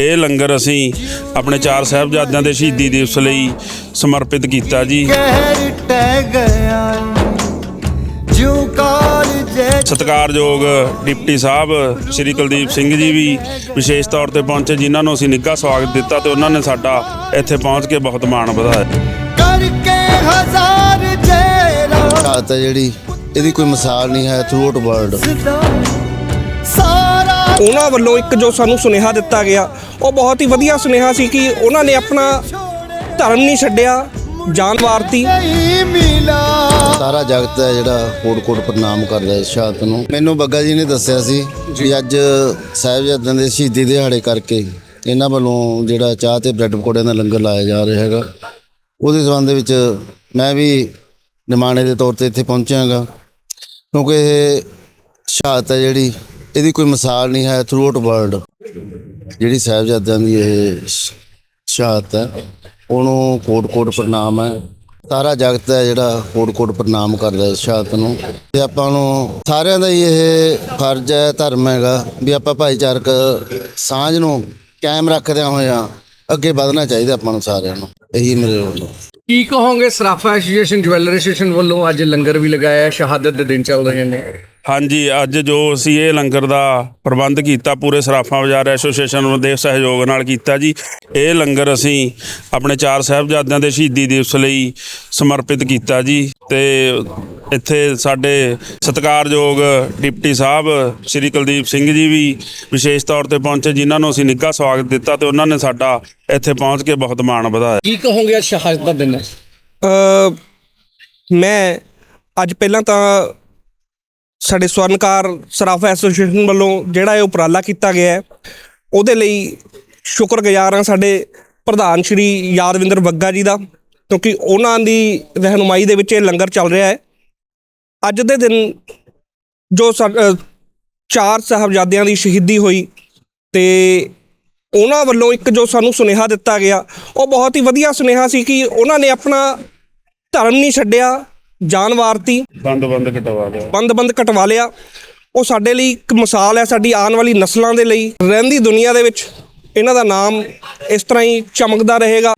ਇਹ ਲੰਗਰ ਅਸੀਂ ਆਪਣੇ ਚਾਰ ਸਾਹਿਬਜ਼ਾਦਿਆਂ ਦੇ ਸ਼ਹੀਦੀ ਦਿਵਸ ਲਈ ਸਮਰਪਿਤ ਕੀਤਾ ਜੀ। ਸਤਿਕਾਰਯੋਗ ਡਿਪਟੀ ਸਾਹਿਬ ਸ਼੍ਰੀ ਕੁਲਦੀਪ ਸਿੰਘ ਜੀ ਵੀ ਵਿਸ਼ੇਸ਼ ਤੌਰ ਤੇ ਪਹੁੰਚੇ ਜਿਨ੍ਹਾਂ ਨੂੰ ਅਸੀਂ ਨਿੱਘਾ ਸਵਾਗਤ ਦਿੱਤਾ ਤੇ ਉਹਨਾਂ ਨੇ ਸਾਡਾ ਇੱਥੇ ਪਹੁੰਚ ਕੇ ਬਹੁਤ ਮਾਣ ਵਧਾਇਆ। ਕਰਕੇ ਹਜ਼ਾਰ ਜੇਰਾ। ਜਿਹੜੀ ਇਹਦੀ ਕੋਈ ਮਿਸਾਲ ਨਹੀਂ ਹੈ ਥਰੂ ਆਊਟ ਵਰਲਡ ਉਹਨਾਂ ਵੱਲੋਂ ਇੱਕ ਜੋ ਸਾਨੂੰ ਸੁਨੇਹਾ ਦਿੱਤਾ ਗਿਆ ਉਹ ਬਹੁਤ ਹੀ ਵਧੀਆ ਸੁਨੇਹਾ ਸੀ ਕਿ ਉਹਨਾਂ ਨੇ ਆਪਣਾ ਧਰਮ ਨਹੀਂ ਛੱਡਿਆ ਜਾਨ ਵਾਰਤੀ। ਸਾਰਾ ਜਗਤ ਹੈ ਜਿਹੜਾ ਕੋਟ ਕੋਟ ਪ੍ਰਣਾਮ ਕਰਦਾ ਹੈ ਸ਼ਹਾਦਤ ਨੂੰ। ਮੈਨੂੰ ਬੱਗਾ ਜੀ ਨੇ ਦੱਸਿਆ ਸੀ ਵੀ ਅੱਜ ਸਾਹਿਬਜ਼ਾਦਿਆਂ ਦੇ ਸ਼ਹੀਦੀ ਦਿਹਾੜੇ ਕਰਕੇ ਇਹਨਾਂ ਵੱਲੋਂ ਜਿਹੜਾ ਚਾਹ ਤੇ ਬ੍ਰੈਡ ਪਕੌੜਿਆਂ ਦਾ ਲੰਗਰ ਲਾਇਆ ਜਾ ਰਿਹਾ ਹੈਗਾ। ਉਹਦੇ ਸੰਬੰਧ ਦੇ ਵਿੱਚ ਮੈਂ ਵੀ ਨਿਮਾਣੇ ਦੇ ਤੌਰ ਤੇ ਇੱਥੇ ਪਹੁੰਚਿਆਗਾ ਕਿਉਂਕਿ ਇਹ ਸ਼ਹਾਦਤ ਹੈ ਜਿਹੜੀ ਇਹਦੀ ਕੋਈ ਮਿਸਾਲ ਨਹੀਂ ਹੈ ਥਰੂ ਆਊਟ ਵਰਲਡ ਜਿਹੜੀ ਸਾਹਿਬਜ਼ਾਦਿਆਂ ਦੀ ਇਹ ਸ਼ਹਾਦਤ ਹੈ, ਉਹਨੂੰ ਕੋਟ ਕੋਟ ਪ੍ਰਣਾਮ ਹੈ। ਸਾਰਾ ਜਗਤ ਹੈ ਜਿਹੜਾ ਕੋਟ ਕੋਟ ਪ੍ਰਣਾਮ ਕਰਦਾ ਹੈ ਸ਼ਹਾਦਤ ਨੂੰ। ਤੇ ਆਪਾਂ ਨੂੰ ਸਾਰਿਆਂ ਦਾ ਹੀ ਇਹ ਫਰਜ਼ ਹੈ, ਧਰਮ ਹੈਗਾ, ਵੀ ਆਪਾਂ ਭਾਈਚਾਰਕ ਸਾਂਝ ਨੂੰ ਕਾਇਮ ਰੱਖਦਿਆਂ ਹੋਇਆਂ ਅੱਗੇ ਵਧਣਾ ਚਾਹੀਦਾ ਆਪਾਂ ਨੂੰ ਸਾਰਿਆਂ ਨੂੰ। ਇਹੀ ਮੇਰੇ ਵੱਲੋਂ। ਕੀ ਕਹੋਗੇ, ਸਰਾਫਾ ਐਸੋਸੀਏਸ਼ਨ ਜਵੈਲਰ ਐਸੋਸੀਏਸ਼ਨ ਵੱਲੋਂ ਅੱਜ ਲੰਗਰ ਵੀ ਲਗਾਇਆ, ਸ਼ਹਾਦਤ ਦੇ ਦਿਨ ਚੱਲ ਰਹੇ ਨੇ। ਹਾਂਜੀ ਅੱਜ ਜੋ ਅਸੀਂ ਇਹ ਲੰਗਰ ਦਾ ਪ੍ਰਬੰਧ ਕੀਤਾ ਪੂਰੇ ਸਰਾਫਾ ਬਾਜ਼ਾਰ ਐਸੋਸੀਏਸ਼ਨ ਦੇ ਸਹਿਯੋਗ ਨਾਲ ਕੀਤਾ ਜੀ ਇਹ ਲੰਗਰ ਅਸੀਂ ਆਪਣੇ ਚਾਰ ਸਾਹਿਬਜ਼ਾਦਿਆਂ ਦੇ ਸ਼ਹੀਦੀ ਦਿਵਸ ਲਈ ਸਮਰਪਿਤ ਕੀਤਾ ਜੀ ਤੇ ਇੱਥੇ ਸਾਡੇ ਸਤਿਕਾਰਯੋਗ ਡਿਪਟੀ ਸਾਹਿਬ ਸ਼੍ਰੀ ਕੁਲਦੀਪ ਸਿੰਘ ਜੀ ਵੀ ਵਿਸ਼ੇਸ਼ ਤੌਰ ਤੇ ਪਹੁੰਚੇ ਜਿਨ੍ਹਾਂ ਨੂੰ ਅਸੀਂ ਨਿੱਘਾ ਸਵਾਗਤ ਦਿੱਤਾ ਤੇ ਉਹਨਾਂ ਨੇ ਸਾਡਾ ਇੱਥੇ ਪਹੁੰਚ ਕੇ ਬਹੁਤ ਮਾਣ ਵਧਾਇਆ। ਕੀ ਕਹੋਗੇ ਅੱਜ ਸ਼ਹਾਦਤ ਦਾ ਦਿਨ? ਹੈ ਅ, ਮੈਂ ਅੱਜ ਪਹਿਲਾਂ ਤਾਂ ਸਾਡੇ ਸਵਰਨਕਾਰ ਸਰਾਫਾ ਐਸੋਸੀਏਸ਼ਨ ਵੱਲੋਂ ਜਿਹੜਾ ਇਹ ਉਪਰਾਲਾ ਕੀਤਾ ਗਿਆ ਹੈ, ਉਹਦੇ ਲਈ ਸ਼ੁਕਰਗੁਜ਼ਾਰ ਹਾਂ ਸਾਡੇ ਪ੍ਰਧਾਨ ਸ਼੍ਰੀ ਯਾਦਵਿੰਦਰ ਬੱਗਾ ਜੀ ਦਾ, ਕਿਉਂਕਿ ਉਹਨਾਂ ਦੀ ਰਹਿਨੁਮਾਈ ਦੇ ਵਿੱਚ ਇਹ ਲੰਗਰ ਚੱਲ ਰਿਹਾ ਹੈ। ਅੱਜ ਦੇ ਦਿਨ ਜੋ ਸਾ- ਚਾਰ ਸਾਹਿਬਜ਼ਾਦਿਆਂ ਦੀ ਸ਼ਹੀਦੀ ਹੋਈ ਤੇ ਉਹਨਾਂ ਵੱਲੋਂ ਇੱਕ ਜੋ ਸਾਨੂੰ ਸੁਨੇਹਾ ਦਿੱਤਾ ਗਿਆ, ਉਹ ਬਹੁਤ ਹੀ ਵਧੀਆ ਸੁਨੇਹਾ ਸੀ ਕਿ ਉਹਨਾਂ ਨੇ ਆਪਣਾ ਧਰਮ ਨਹੀਂ ਛੱਡਿਆ ਜਾਨ ਵਾਰਤੀ ਬੰਦ ਬੰਦ ਕਟਵਾ ਦਿਓ ਬੰਦ ਬੰਦ ਕਟਵਾ ਲਿਆ। ਉਹ ਸਾਡੇ ਲਈ ਇੱਕ ਮਿਸਾਲ ਹੈ ਸਾਡੀ ਆਉਣ ਵਾਲੀ ਨਸਲਾਂ ਦੇ ਲਈ। ਰਹਿੰਦੀ ਦੁਨੀਆ ਦੇ ਵਿੱਚ ਇਹਨਾਂ ਦਾ ਨਾਮ ਇਸ ਤਰ੍ਹਾਂ ਹੀ ਚਮਕਦਾ ਰਹੇਗਾ।